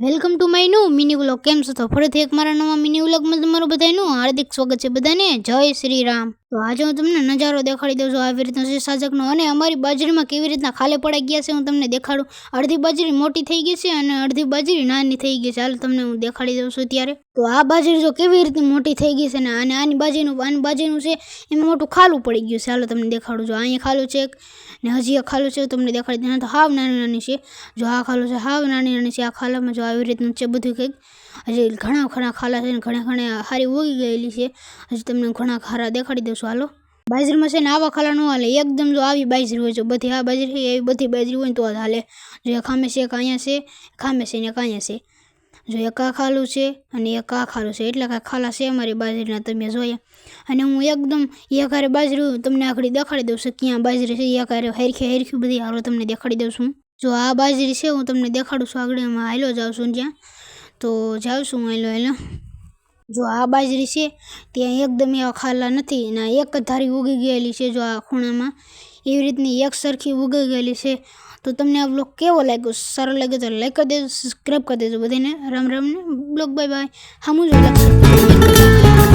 Welcome to માયનું mini vlog. કેમ છો? તો ફરીથી એક મારા નવા મિની વ્લોગમાં તમારું બધાનું હાર્દિક સ્વાગત છે બધાને. જય શ્રી રામ. તો આજે હું તમને નજારો દેખાડી દઉં છું આવી રીતનો છે સાજકનો અને અમારી બાજરીમાં કેવી રીતના ખાલે પડાઈ ગયા છે હું તમને દેખાડું. અડધી બાજરી મોટી થઈ ગઈ છે અને અડધી બાજરી નાની થઈ ગઈ છે. હાલ તમને હું દેખાડી દઉં છું ત્યારે તો આ બાજરી જો કેવી રીતની મોટી થઈ ગઈ છે ને અને આની બાજરીનું આની બાજરીનું છે એમાં મોટું ખાલું પડી ગયું છે. હાલો તમને દેખાડું જો અહીંયા ખાલું છે ને હજી આ ખાલું છે તમને દેખાડી દઉં. તો હાવ નાની નાની છે. જો આ ખાલું છે, હાવ નાની નાની છે. આ ખાલામાં જો આવી રીતનું છે બધું કંઈક. હજી ઘણા ઘણા ખાલા છે ને ઘણા ઘણા હારી ઉગી ગયેલી છે. હજી તમને ઘણા ખારા દેખાડી દઉં છું હાલો. બાજરીમાં છે ને આવા ખાલા ન હાલે. એકદમ જો આવી બાજરી હોય જો બધી આ બાજરી એવી બધી બાજરી હોય ને તો હાલે. જો એક ખામે છે, એક અહીંયા છે ખામે છે ને એક છે. જો એક આ ખાલું છે અને એક આ ખાલું છે. એટલે કાંઈ ખાલા છે અમારી બાજરીના, તમે જોયા. અને હું એકદમ એકારે બાજરી તમને આખડી દેખાડી દઉં છું ક્યાં બાજરી છે એકારે હરખી હરખી બધી હારો તમને દેખાડી દઉં છું. જો આ બાજરી છે, હું તમને દેખાડું છું, આગળ એમાં હાલો જાઉં છું જ્યાં. તો જાઉં છું હાલો હાલો જો આ બાજરી છે, ત્યાં એકદમ એવા ખાલા નથી અને એક ધારી ઉગી ગયેલી છે જો આ ખૂણામાં. એવી રીતની એક સરખી ઉગી ગયેલી છે. તો તમને આ બ્લોગ કેવો લાગ્યો? સારો લાગ્યો તો લાઈક કરી દેજો સબસ્ક્રાઈબ કરી દેજો બધાને. રામ રામ ને બ્લોગ બાય બાય હામું જો